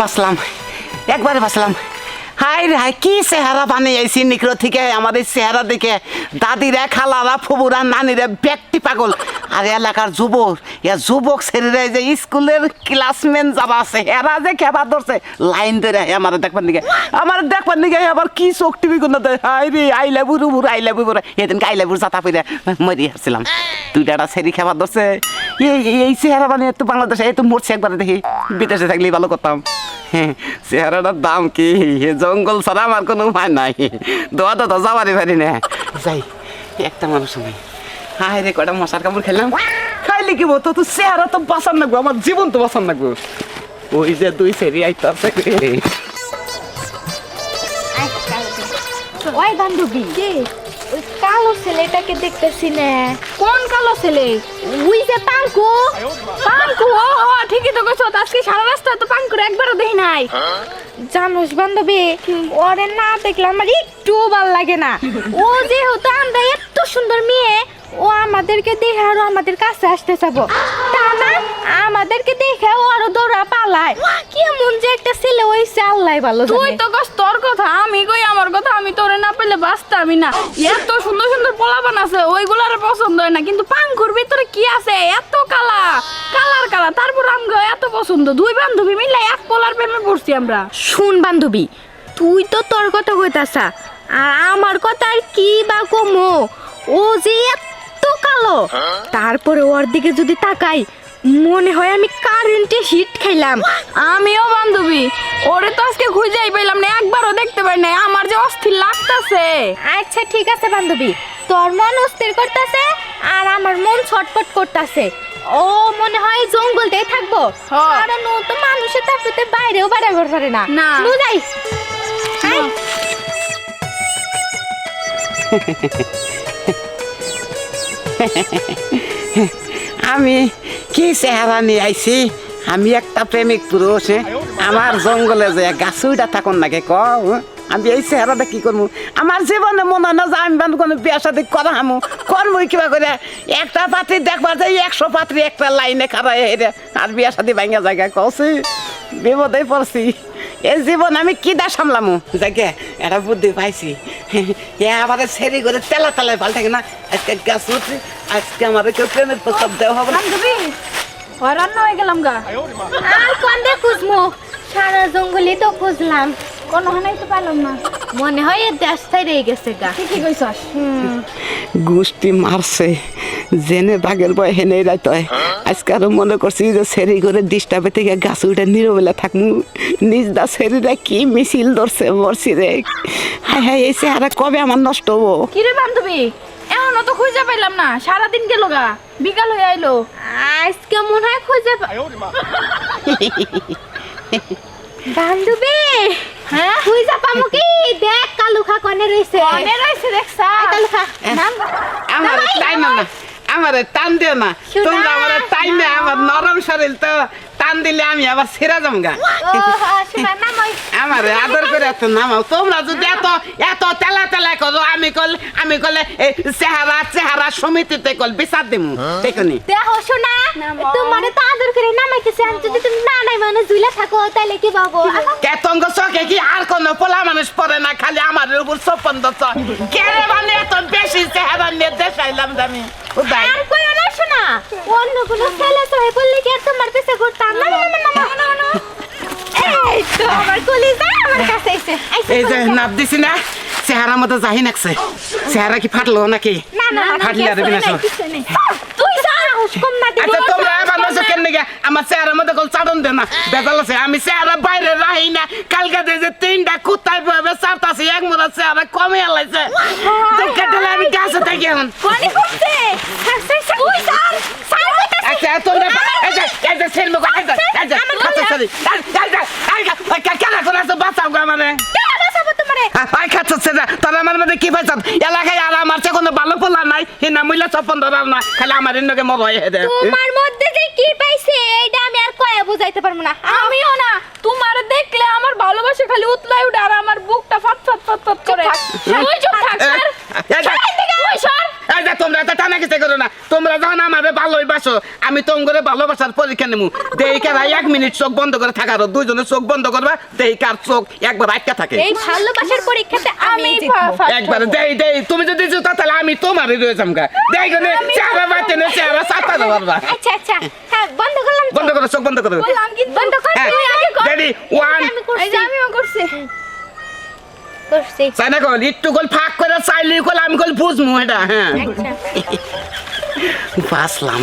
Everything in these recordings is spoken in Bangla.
বাঁচলাম। একবারে বাঁচলাম। হাই রে হাই কি চেহারা বানিয়েছি নিকরো থেকে আমাদের চেহারা দেখে। দাদিরা খালারা ফুবুরা, নানিরা ব্যক্তি পাগল। আর এলাকার যুবক ইয়া যুবক ছেলেরা যে স্কুলের ক্লাসমেট যারা আছে, এরা যে খেবা ধরছে, লাইন ধরে আমার দেখবার নিকে আমার দেখবার নিকে আবার কি চোখ টিভি কোনো হাই রে আইলা বুড়ু বুড়ু আইলা বুড়ু এদিনকে আইলা বুড়ু জাতা পেরে মরি আসছিলাম। দুইটা ছেড়ি খেবার ধরছে। এই, এই- চেহারা বানিয়ে তো বাংলাদেশে এই তো মরছে একবারে দেখি। বিদেশে থাকলেই ভালো করতাম। চেহারাটার দাম কি? জঙ্গল ছাড়া আমার কোনো উপায় নাই। দোয়া তো যাবারই পারি না। যাই, একটা মানুষ নাই হায় রে কটা মশার কামড় খেলাম। খাইলে কি বলতো তো চেহারা তো বাঁচান লাগবো আমার জীবন তো বাঁচান লাগবো। ওই যে দুই সেরি আইতে ওই বান্ধবী ওই কালো ছেলেটাকে দেখতেছি না। কোন কালো ছেলে? ওই যে পাঙ্কু। পাঙ্কু ও ও, ঠিকই তো কইছো আজকে সারা রাস্তা তো পাঙ্কুর একবারও দেখি নাই। জানোস বান্ধবী ওরে না দেখলে আমার একটু ভালো লাগে না। ও যেহেতু আমরা এত সুন্দর মেয়ে ও আমাদেরকে দেখে আরও আমাদের কাছে আসতে চাবো তা না আমাদেরকে দেখে ও আরও দৌড়া পালায়। কেমন যে একটা ছেলে হইছে আল্লাহ ভালো তুই তো কস তোর কথা আমি কই আমার কথা আমি তোরে না পেলে বাঁচতামই না। এত সুন্দর সুন্দর পোলাপান আছে ওইগুলার পছন্দ হয় না কিন্তু পাঙ্কুর ভিতরে কি আছে? এত কালা। কালার কালা তারপর আমগো এত পছন্দ। দুই বান্ধবী মিলে এক পোলার প্রেমে পড়ছি আমরা। শুন বান্ধবী তুই তো তোর কথা কইতাছা আর আমার কথা আর কি বা কমো? ও যে এত কালো। তারপরে ওর দিকে যদি তাকাই মনে হয় আমি কারেন্টে হিট খাইলাম। আমিও বান্ধবী। ওরে তো আজকে খুঁজেই পেলাম না একবারও দেখতে পাই নাই। আমার যে অস্থির লাগতাছে। আচ্ছা ঠিক আছে বান্ধবী। তোর মন অস্থির করতেছে আর আমার মন ছটফট করতেছে। ও মনে হয় জঙ্গলতেই থাকব। কারণ ও তো মানুষের তারপরে বাইরেও বেড়াবার পারে না। না। নু যাই। আমি কি চেহারা নিয়ে আইছি? আমি একটা প্রেমিক পুরুষ? আমার জঙ্গলে যে গাছ উইটা থাকুন নাকি ক? আমি এই চেহারাটা কি করব? আমার জীবনে মনে হয় না যে আমি বান কোনো বিয়া সাথে করা হামু করব কিবা করে একটা পাত্রী দেখবার যাই একশো পাত্রী একটা লাইনে খারাই হেরে আর বিয়া সাথে ভাঙ্গা জায়গায় কছি বিপদে পড়ছি। এই জীবন আমি কি দা সামলামু? যাকে এটা বুদ্ধি পাইছি। এ আবার সেরি করে তেলা তেলায় থাকে না? আজকে গাছ উঠছি আজকে আমাদের কেউ প্রেমের প্রস্তাব দেওয়া হবে না। হরান হয়ে গেলাম গা। আর কন্দে খুঁজমো? সারা জঙ্গলে তো খুঁজলাম। কোনো হানাই তো পাইলাম না। মনে হয় এর দেশ রয়ে গেছে গা। ঠিকই কইছস। গোষ্ঠী মারছে জেনে বাঘের বয় হেনে রাইত হয়। আজকে আরও মনে করছি যে সেরি করে ডিস্টার্বে থেকে গাছ উঠে নিরবেলা থাকমু। নিজ দা সেরিরা কি মিছিল ধরছে মরছি রে। হাই হাই এই চেহারা কবে আমার নষ্ট হব? কিরে বান্ধবী? এখনও তো খুঁজে পাইলাম না। সারাদিন গেল গা। বিকাল হয়ে আইলো। আজকে মনে হয় খুঁজে পা- বান্ধবী হ্যাঁ? খুঁজে পামু কি? দেখ কালুখা কনে রইছে। কনে রইছে দেখছা কালুখা নাম। আমার টাইম না। আমার টান দিও না। তোমরা আমার টাইমে আমার নরম শরীর তো টান দিলে আমি আবার সেরা হ্যাঁ আমার আদর করে এত নামাও। তোমরা যদি এত এত তেলা তেলা করো আমি কল আমি কলে চেহারা চেহারা সমিতিতে কল বিচার দিমু। দেখনি। দেখো শোনা তোমারে তো আদর করে নামাইতেছে। আমি যদি তুমি না নাই মানে ঝুলে থাকো তাহলে কি পাবো কেতঙ্গ চকে কি আর কোন পোলা মানুষ পড়ে না? খালি আমার উপর সপন্দ চক কেরে মানে এত বেশি চেহারা নিয়ে দেখাইলাম আমি? উদাই। আর কই না শোনা অন্য কোনো ছেলে তো বললে কি আর তোমার পিছে ঘুরতাম? না না না না না না। এই তো আমার কলিজা আমার কাছে এসে। এই যে নাপ দিছি না চেহারা মতো যাহি নাকছে। চেহারা কি ফাটলো নাকি? না না না ফাটলে। তুই সাহস কম না দিবি আচ্ছা তোমরা এবার কেন আমার চেহারা মধ্যে কল চাদন দে না। বেজাল আছে আমি চেহারা বাইরে রাহি না। কালকে দিয়ে যে তিনটা কুত্তায় পাবে চারটাছে এক মোড়া চেহারা কমে আলাইছে। দেখে দিলে আমি গাছে থাকি এখন। কোনি করতে তুই সার সার কইতাছিস আচ্ছা তোমরা এই যে এই যে ছেলে মুখ এই যে এই যে খাচ্ছে ছেলে এই যে এই যে ওই এলাকায় আর আমার চেয়ে কোনো ভালো নাই আমার দে তোমার মধ্যে যে কি পাইছে আমি আর বুঝাইতে পারব না। আমিও না, তোমার দেখলে আমার ভালোবাসা খালি উতলাই উঠে আর আমার বুকটা ফাট ফাট ফাট ফাট করে থাক। ওই চুপ থাক এ, স্যার এ, এ, সর এদিকে, ওই সর এই যে তোমরা তো টানা কিছু করো না তোমরা যখন আমারে ভালোই বাসো আমি তোমার ভালোবাসার পরীক্ষা নেব দেহিকার এক মিনিট চোখ বন্ধ করে থাকার দুইজনে চোখ বন্ধ করবা দেহিকার চোখ একবার আটকা থাকে। এই ভালোবাসার পরীক্ষাতে আমি একবার দেই দেই তুমি যদি জুতা তাহলে আমি তোমারই রয়ে যামগা দেই গনে চেহারা বাতে না চেহারা সাতা পারবা আচ্ছা আচ্ছা হ্যাঁ বন্ধ করলাম বন্ধ করো চোখ বন্ধ করো। বললাম কিন্তু বন্ধ কর হ্যাঁ। তুই আগে কর। রেডি ওয়ান আমি করছি। আমিও করছি। করছি। চাইনা কল? একটু কল ফাঁক করে চাইলি কল আমি কল বুঝমু এটা হ্যাঁ। আচ্ছা। বাসলাম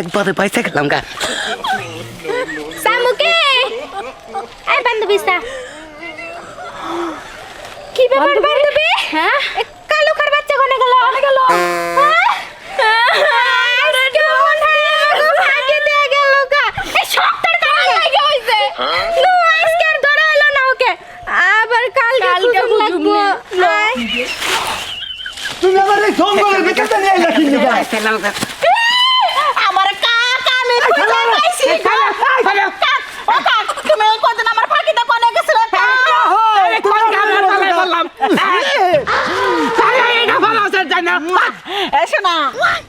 একবারে পয়সা খেলাম গা। সামুকে এই বান্ধবী সা কি ব্যাপার বান্ধবী? হ্যাঁ এ কালু খার বাচ্চা কোনে গেল কোনে গেল আবার কালকে কালকে খুঁজুন খুঁজুন লাগবো নে। আয়। তুমি আমার এই জঙ্গলের ভিতরে নিয়ে এলে কি নিবা? আমার কাক আমি খুঁজে পাইছি তুমি কদিন আমার ফাঁকিতে কোনে গেছিলে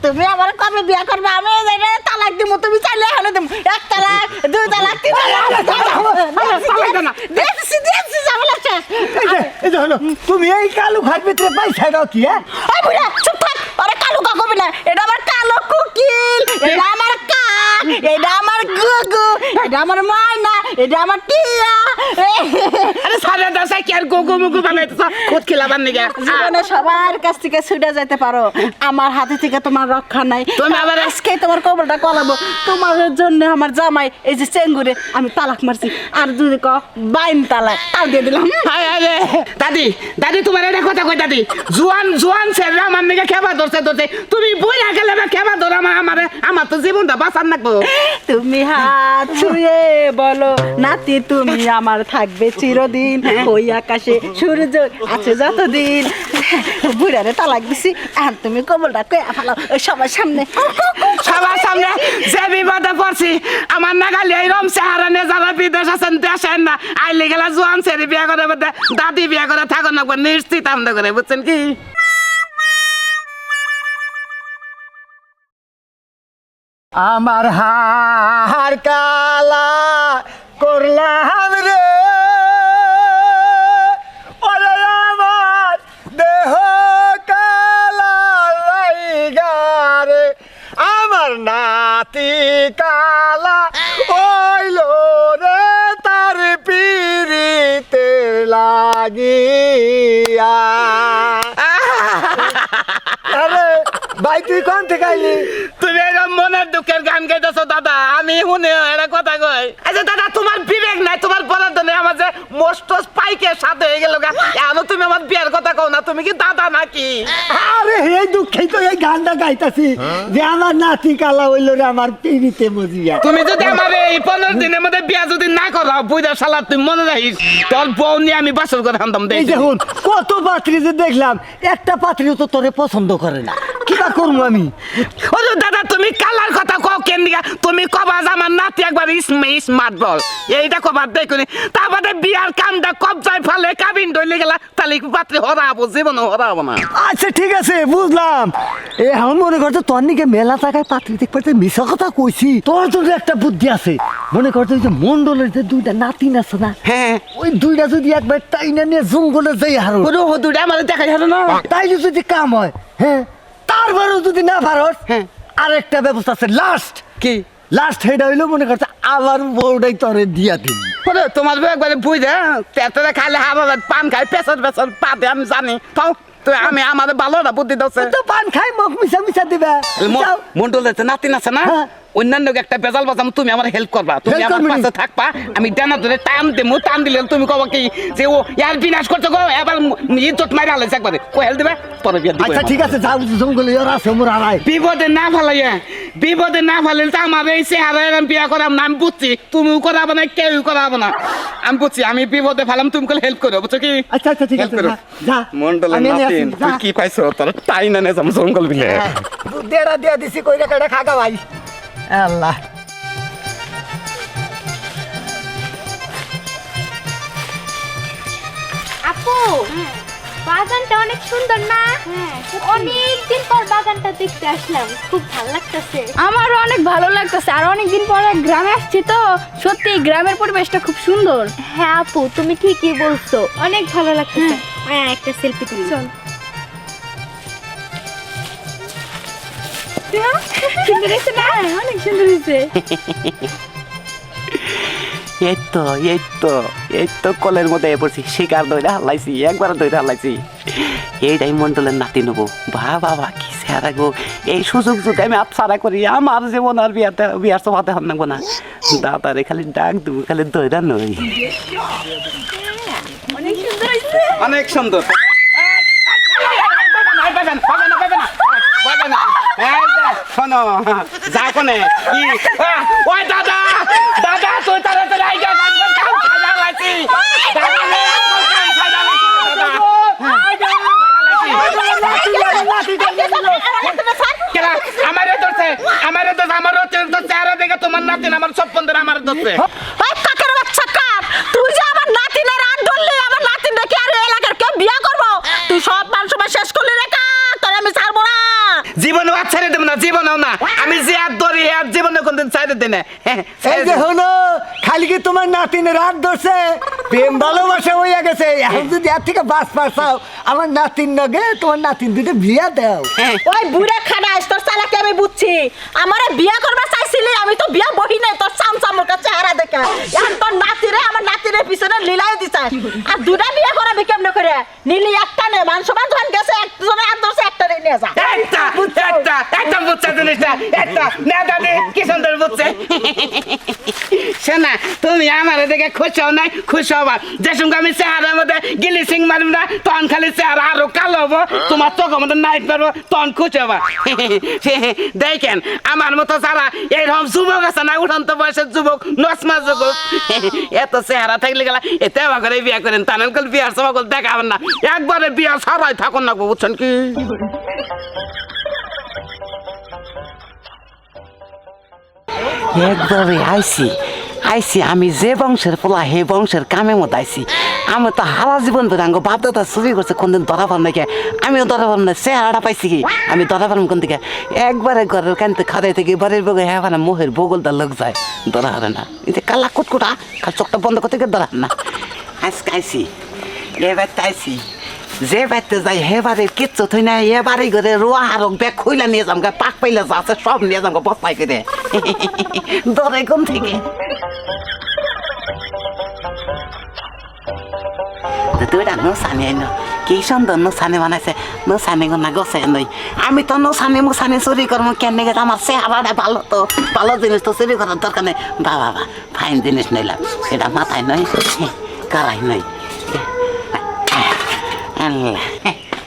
তুমি আমার কবে বিয়া করবে আমি তালাক দিব তুমি চাইলে হলে দিব এক তালাক দুই তালাক তিন তালাক তুমি এই কালু ঘর ভিতরে পাইছা কি হ্যাঁ চুপ হবে না। এটা আমার কালো কুকিল এটা আমার কাক এটা আমার গুগু এটা আমার ময়না এটা আমার টিয়া। আরে সারা দাসা কি আর গোগো মুগো বানাইতেছ? খুদ খিলাবার নিগে। জীবনে সবার কাছ থেকে ছুটে যেতে পারো। আমার হাতে থেকে তোমার রক্ষা নাই। তুমি আবার- আজকে তোমার কবলটা কলাবো। তোমার জন্য আমার জামাই এই যে চেঙ্গুরে আমি তালাক মারছি। আর যদি ক বাইন তালাক। তাও দিয়ে দিলাম। হায় হায়। দাদি দাদি তোমার এটা কথা কই দাদি। জোয়ান জোয়ান ছেলে আমার নিকে খেবা ধরছে ধরছে। তুমি বই না গেলে খেবা ধর আমার আমার আমার তো জীবনটা বাঁচান লাগবো। তুমি হাত ছুঁয়ে বলো নাতি তুমি আমার থাকবে চিরদিন। ওই আকাশে সূর্য আছে যতদিন। বুড়ারে তালাক দিছি আর তুমি কবলটা কয়ে ফেলাও সবার সামনে। সবার সামনে যে বিপদে পড়ছি আমার নাগালি এই রম চেহারা নিয়ে যারা বিদেশ আছেন দেশের না আইলে গেলা জোয়ান ছেলে বিয়া করে দাদি বিয়া করে থাকো না নিশ্চিত আনন্দ করে বুঝছেন কি? আমার হার কালা করলাম রে। লাগিয়া। আরে ভাই তুই কোন থেকে আইলি? তুমি মনের দুঃখের গান গাইতেছো দাদা। আমি শুনে এটা কথা কই আচ্ছা দাদা তোমার বিবেক নাই তোমার বলার জন্য আমার যে মোস্ট পাইকে সাথে হয়ে গেল এখনও তুমি আমার বিয়ের কথা কও না তুমি কি দাদা নাকি? আরে এই দুঃখেই তো এই গানটা গাইতাছি। যে আমার নাতি কালা হইল রে আমার পিড়িতে মজিয়া। তুমি যদি আমার এই পনেরো দিনের মধ্যে বিয়া যদি না করো বুঝা শালা তুমি মনে রাখিস তোর বউ নিয়ে আমি বাসর করে আনতাম এই দেখুন কত পাত্রী যে দেখলাম একটা পাত্রীও তো তোরে পছন্দ করে না। কিবা করব আমি? ও দাদা তুমি কালার কথা কও কেন দিকা তুমি কবা যে আমার নাতি একবার স্মার্ট বল এইটা কবার দেখুনি তারপরে বিয়ার কামটা কবজায় ফেলে কাবিন দইলে গেলা। তাহলে পাত্রী হরাবো জীবনে হরাবো না। আচ্ছা ঠিক আছে বুঝলাম। এ এখন মনে করছ তোর নিকে মেলা টাকায় পাত্রী দেখতে মিশা কথা কইছি? তোর তো একটা বুদ্ধি আছে। মনে করছ যে মন্ডলের যে দুইটা নাতিন আছে না? হ্যাঁ। ওই দুইটা যদি একবার টাইনা নিয়ে জঙ্গলে যাই হারো। হদুরে আমার দেখা যাবে না। তাই যদি কাম হয় হ্যাঁ? তারপরেও যদি না পারস হ্যাঁ। আরেকটা ব্যবস্থা আছে লাস্ট কি? লাস্ট হেড হইল মনে করছে আবার বউটাই তরে দিয়া দিন বলে তোমার বউ একবারে বুঝে তেতরে খাইলে হাবা পান খাই পেছন পা দে আমি জানি। তাও তুই আমি আমার ভালো না বুদ্ধি দোষে তো পান খাই মুখ মিশা মিশা দিবে। মন্ডল নাতিন আছে না? হ্যাঁ। অন্যান্য একটা বেজাল বাজাম তুমি আমার হেল্প করবা। তুমি আমার? পাশে থাকবা আমি ডানা ধরে টান দেবো টান দিলে তুমি কবা কি যে ও ইয়ার বিনাশ করছ গো এবার ইজ্জত মারি আলাইছে একবারে। কো হেল দিবে? পরে বিয়া দিবে আচ্ছা ঠিক আছে যাও জঙ্গলে ওর আছে মোর আড়াই বিপদে না ফেলাইয়া বিপদে না ফেলাইলে তো আমার এই চেহারা এরম বিয়া করাম না আমি বুঝছি। তুমিও করাবো না কেউ করাবো না। আমি বুঝছি আমি বিপদে ফেলাম তুমি করে হেল্প করো বুঝছ কি? আচ্ছা আচ্ছা ঠিক আছে যা, আছি, নাতিন তুই কি পাইছো? তোর টাই না জঙ্গল বিলে। দেড়া দিয়া দিছি কইরা কইরা খাগা ভাই? আল্লাহ আপু বাগানটা অনেক সুন্দর না? অনেক দিন পর বাগানটা দেখতে আসলাম খুব ভালো লাগতেছে। আমারও অনেক ভালো লাগতেছে আর অনেক দিন পরে গ্রামে আসছি তো সত্যি গ্রামের পরিবেশটা খুব সুন্দর। হ্যাঁ আপু তুমি ঠিকই বলছো। অনেক ভালো লাগতেছে। হ্যাঁ। একটা সেলফি তুলি। চল। সুন্দর হয়েছে না অনেক সুন্দর হয়েছে। এই তো এই তো এই তো কলের মধ্যে এ পড়ছি শিকার দইরা হালাইছি একবার দইরা হালাইছি। এইটাই মন্ডলের নাতি নেব। বা বাবা কি সেরা গো। এই সুযোগ যদি আমি আচ্ছারা করি আমার জীবন আর বিয়াতে বিয়ার সভাতে হন নাগবো না। দাদারে খালি ডাক দেবো খালি দইরা নই। অনেক সুন্দর অনেক সুন্দর। শোনো যা কোনে কি? ওই দাদা দাদা তুই তাড়াতাড়ি লাইছি দাদা নে কাম খাজা লাইছি আমারে ধরছে আমারে ধরছে আমার তো চেহারা দেখে তোমার নাতিন আমার সব বন্ধুরা আমার ধরছে ওই কাকের বাচ্চা কাক তুই যে আমার নাতিনের রাত ধরলি আমার নাতিন দেখে আর এই এলাকার কেউ বিয়া করব তুই সব মান সময় শেষ করলি রে কাক তোর আমি ছাড়বো না জীবনে আর ছেড়ে দেবো না জীবনেও না আমি যে হাত ধরি আর ছেড়ে দিই হ্যাঁ, এই যে হলো খালি কি তোমার নাতিনের রাত ধরছে। প্রেম ভালোবাসা হইয়া গেছে। এখন যদি এর থেকে বাস পাসাও আমার নাতিন নগে তোমার নাতিন দুটো বিয়া দাও। হ্যাঁ। ওই বুড়া খানাস তোর চালাকে আমি বুঝছি। আমারে বিয়া করবা চাইছিলি আমি তো বিয়া বহি নাই তোর চাম চামুর কাছে চেহারা দেখে। এখন তোর নাতিরে আমার নাতিরে পিছনে লীলাই দিছে। আর দুটা বিয়া করাবি কেমনে করে? নীলি একটা নে মান সমান যখন গেছে একজনে আর ধরছে একটা নিয়ে যা। একটা একটা একটা বুঝছে জিনিসটা একটা। না দাদি কি সুন্দর তুমি আমার না দেখেন, আমার মতো এইরকম যুবক আছে না বয়সের যুবক নসমা যুবক, এত চেহারা থাকলে গেলা এতে আমার বিয়া করেন। তানের বিয়ার দেখাবেন না। একবারে বিয়া সবাই থাকুন না বুঝছেন কি? একবারে আইসি। আইসি, আমি যে বংশের পোলা, হে বংশের কামে মতো আইসি। আমি তো হারা জীবন ধরে আঙ্গ বাপ দাদা চুরি করছে, কোনদিন ধরা পার নাকি? আমিও ধরা পার না, চেহারাটা পাইছি কি? আমি ধরা পারম কোন থেকে একবারে ঘরের কানতে খাদাই থেকে বাড়ির বগে হ্যাঁ মানে মোহের বগলটা লোক যায়, ধরা হারে না। যে কালা কুটকুটা খালি চোখটা বন্ধ করতে গিয়ে হারে না। আজকে আইসি, এবার আইসি। যে বাড়িতে যাই, হে বাড়ির কিচ্ছু থই না এ বাড়ি করে রোয়া হারক ব্যাগ খুইলা নিয়ে যাম গা পাক পাইলে যা আছে সব নিয়ে যাম গা বস্তায় করে দরে কোন থেকে? দুইটা নসানি আইন, কি সুন্দর নসানি বানাইছে নসানি না গছে নই। আমি তো নসানি মুসানি চুরি করব কেন গেছে আমার চেহারাটা ভালো তো, ভালো জিনিস তো চুরি করার দরকার নেই। বা বাবা ফাইন জিনিস নিলাম সেটা মাথায় নয় কারাই নয় আল্লাহ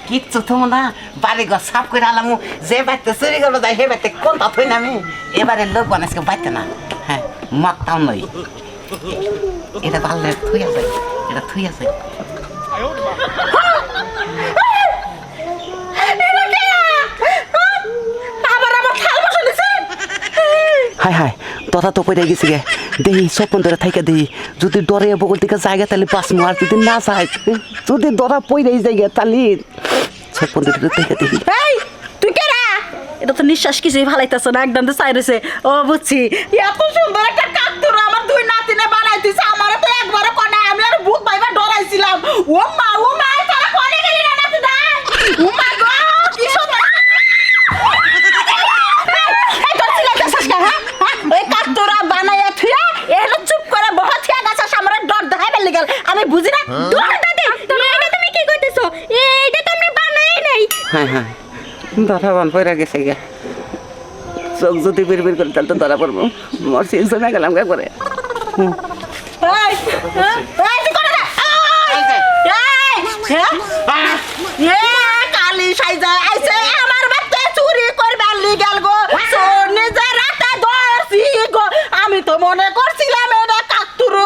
কিচ্ছু তো না বাড়ি ঘর সাফ করে আলাম। যে বাড়িতে চুরি করব যাই সে বাড়িতে কোনটা থই না আমি? এবারে লোক বানাইছে বাড়িতে না। হ্যাঁ মতটাও নই এটা ভালো থুই আছে এটা থুই আছে হাই হাই তোরা তো পড়ে গেছি গে। দেহি, স্বপ্ন ধরে থাইকা দেহি। যদি ডরে বগল থেকে জায়গা তাহলে বাস মার যদি না যায়, যদি ডরা পড়ে জায়গা তাহলে স্বপ্ন ধরে থাইকা দেহি। এই, তুই কে এটা তো নিঃশ্বাস কিছুই ভালাইতেছ না, একদম তো চাই রয়েছে ও, বুঝছি। এত সুন্দর একটা আমার দুই নাতিনে বানাই দিছে আমার তো একবারে আমি আর ভূত ভাইবা ডরাইছিলাম। ও মা ও মা তারা কনে গেলি রে নাতি না ও মা গো কি সুন্দর এই তোর চিল্লাইতেছিস কেন, হ্যাঁ? হ্যাঁ? ওই কাকতুরা বানাইয়া থুয়া এলো চুপ করে বহা থিয়া গাছ আমার ডর দেখাই বেলি গেল আমি বুঝি না দূর দাদি এটা তুমি কি কইতেছো এইটা তো আমরা বানাই নাই হ্যাঁ হ্যাঁ ধরা বান পড়ে গেছে গে চোখ যদি বের বের করে তাহলে তো ধরা পড়ব। মোর সিলস না গেলাম গে করে এই, এই, তুই করে না। এই, এই, হ্যাঁ? এ, কালি সাইজা আইছে আমার বাচ্চা চুরি করবার লিগাল গো চোর নিজে রাতে ধরছি গো আমি তো মনে করছিলাম এটা কাকতুরু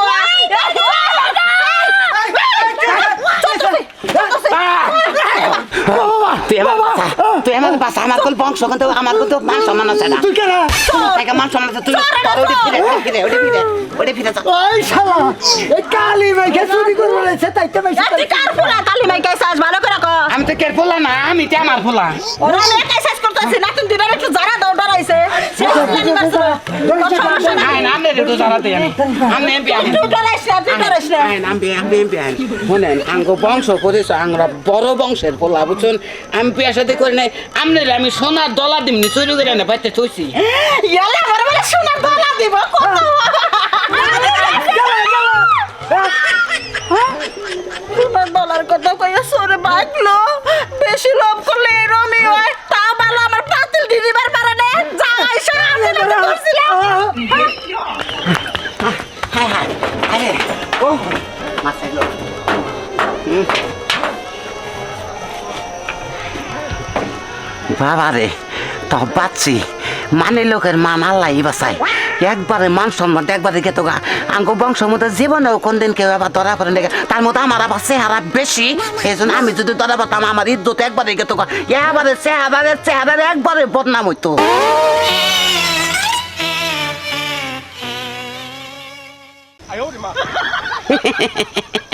তুই আমার বাসা তুই আমার কোন বংশ কিন্তু আমার কিন্তু মান সম্মান আছে না। তুই কেনা থেকে মান সম্মান আছে তুই ওটি ফিরে ওটি ফিরে ওটি ফিরে ওটি ফিরে যা। ওই শালা এই কালি মাইকে চুরি করব রয়েছে তাই তো বেশি কার পুরা কালি মাই কাইছাস ভালো করে ক আমি তো কে ফুলা না আমি তো আমার ফুলা। ওরা আমি একাই শেষ করতেছি নাতিন দুইবার একটু জারা দাও ডরাইছে শেষ করে দিবাছে। আমি একটু জানাতে আমি আমি এমপি আমি তুই ডরাইস না তুই ডরাইস না আইন আমি আমি এমপি আইন শুনেন আঙ্গ বংশ করেছে আমরা বড় বংশের পোলা বুঝছেন আমি বিয়া সাথে করে নাই আমনে আমি সোনার ডলার দিমনি চুরি করে না বাইতে চইছি ইয়ালে বড় বড় সোনার দিব কত কইয়া সরে বাকলো বেশি লোভ করলে এরমই হয় তা ভালো আমার পাতিল দিদিবার পারে বাবা রে তো বাচ্চি মানে লোকের মান আল্লাহ বাসায়। একবারে মান সম্মান একবারে গেত গা আঙ্গ বংশ মতো জীবনেও কোনদিন কেউ আবার ধরা পড়ে না তার মতো আমার আবার চেহারা বেশি। সেই জন্য আমি যদি ধরা পড়তাম আমার ইজ্জত একবারে গেত গা এবারে চেহারারে চেহারারে একবারে বদনাম হইতো।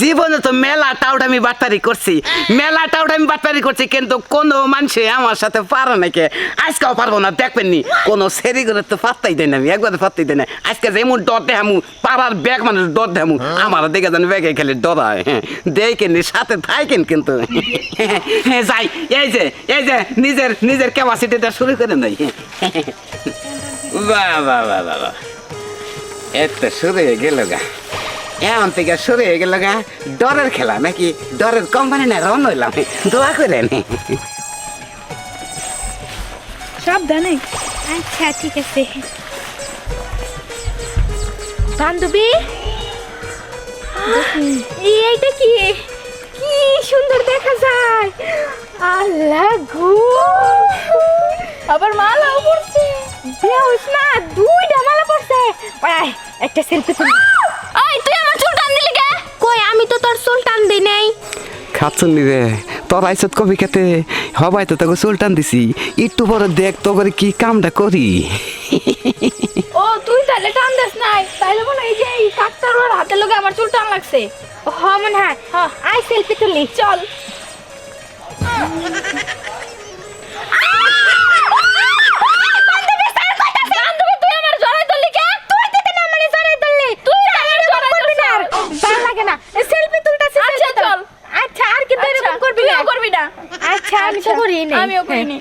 জীবনে তো মেলা টাউট আমি বাটপারি করছি। মেলা টাউট আমি বাটপারি করছি, কিন্তু কোনো মানুষে আমার সাথে পারে নাকি? আজকেও পারব না, দেখবেন নি। কোনো সেরি করে তো পাত্তাই দেয় না আমি, একবার পাত্তাই দেয় না। আজকে যেমন ডর দেখামু পাড়ার ব্যাগ মানুষ ডর দেখামু আমার দেখে জানি ব্যাগে খেলে ডরায় হ্যাঁ দেখেন সাথে থাকেন কিন্তু। হ্যাঁ যাই, এই যে এই যে, নিজের নিজের ক্যাপাসিটিটা শুরু করে নাই বাহ বাহ বাহ বাহ বাহ। এত শুরু হয়ে গেল গা। এমন থেকে শুরু হয়ে গেল গা। ডরের খেলা নাকি? ডরের কোম্পানি না রন হইলাম। দোয়া করে নি সাবধানে। আচ্ছা ঠিক আছে। বান্ধবী? এইটা কি? কি সুন্দর দেখা যায়। আল্লাহ গো। আবার মালাও পড়ছে দেওস না, দুইটা মালা পড়ছে একটা সেলফি তুল। খাচ্ছন রে? তোর আইসত কবি খেতে হবাই তো তোকে সুলটান দিছি। একটু পরে দেখ তো করে কি কামটা করি। ও, তুই তাহলে টান দিস নাই। তাইলে মনে এই যে এই কাকতার ওর হাতে লোকে আমার চুল টান লাগছে। হ, মনে হয়। আই সেলফি তুলি, চল বান্ধবী, তুই আমার জড়াই ধরলি কে? তুই দিতে না মানে জড়াই ধরলি তুই আমার জড়াই ধরলি না। ভালো লাগে না সেলফি তুলতাছি আচ্ছা, selfie তুল। চল। আচ্ছা আর কিন্তু এরকম আচ্ছা, করবি না তুইও করবি না আচ্ছা আমি তো আচ্ছা, করি নাই আমিও করিনি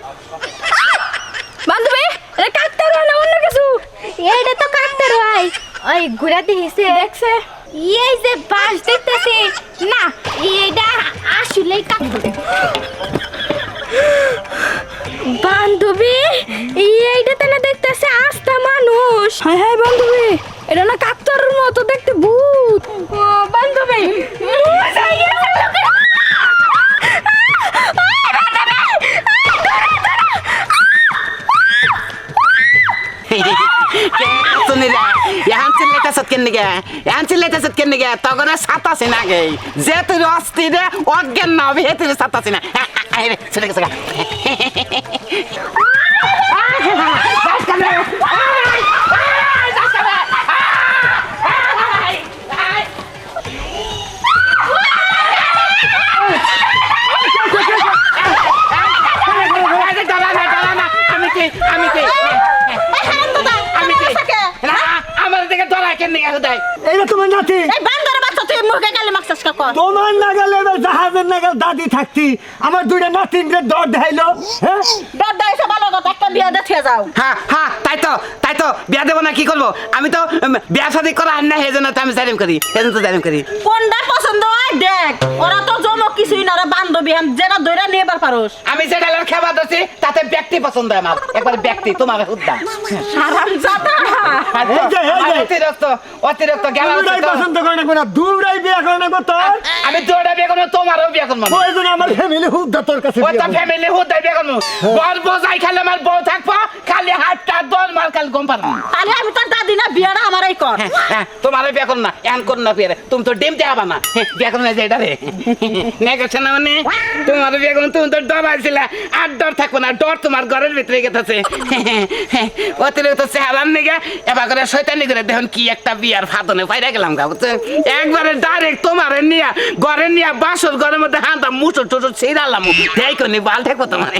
চিল্লাইতেছত কেন গে এখন চিল্লাইতেছত কেন গে তখন সাতাসি না গে যে তুই অস্থির অজ্ঞান না। হবে হে তুই সাতাসি না আরে হুদাই এইটা তোমার নাতি। এই বান্দর বাচ্চা তুই মুখে গেলে মাকসাস কা কর? তোমার নাগালে এবার জাহাজের নাগাল দাদি থাকতি। আমার দুইটা নাতিন দর দেখাইলো। হ্যাঁ? ডর দাইছে ভালো কথা বিয়া দেখে যাও। হ্যাঁ হ্যাঁ তাই তো তাই তো বিয়া দেবো না কি করব? আমি তো বিয়া শাদি করা আর না সেজন্য তো আমি জারিম করি সেজন্য তো জারিম করি। কোনটা পছন্দ হয় দেখ ওরা তো জমক কিছুই না ওরা বান্ধবী আমি যেটা দইরা নিয়ে এবার পারোস। আমি যে ডালের খেবা ধরছি তাতে ব্যক্তি পছন্দ হয় আমার একবার ব্যক্তি তোমার হুদ্দা। হারাম জাদা। এই যে, এই যে। অতিরিক্ত অতিরিক্ত গেলা পছন্দ করে না কোনো দুইটাই বিয়ে করে না তোর আমি তোরা বিয়ে করব তোমারও বিয়ে করব। ওই জন্য আমার ফ্যামিলি হুদ্দা তোর কাছে ওই তো ফ্যামিলি হুদ্দাই বিয়ে করব। বর বোঝাই খেলে আমার বউ থাকব খালি হাতটা দল মার কাল গম পারব তাহলে আমি তোর দাদি না বিয়াটা আমারই কর। হ্যাঁ তোমার বিয়ে করো না এন করো না বিয়ে তুমি তো ডিম দেখাবা না হ্যাঁ, বিয়ে করো না মানে? তোমার বিয়ে করো তুমি তো ডর আর ডর থাকব না ডর তোমার ঘরের ভিতরে অতিরিক্ত চেহারার নিগে এবার করে শৈতানি করে দেখুন কি একটা বিয়ার ফাদনে পাইরা গেলাম গা একবারে ডাইরেক্ট তোমার নিয়া ঘরে নিয়া বাসর ঘরের মধ্যে হাঁটা মুসুর টুসুর ছিড়ালাম। দেখ নি বাল থাকব তোমার।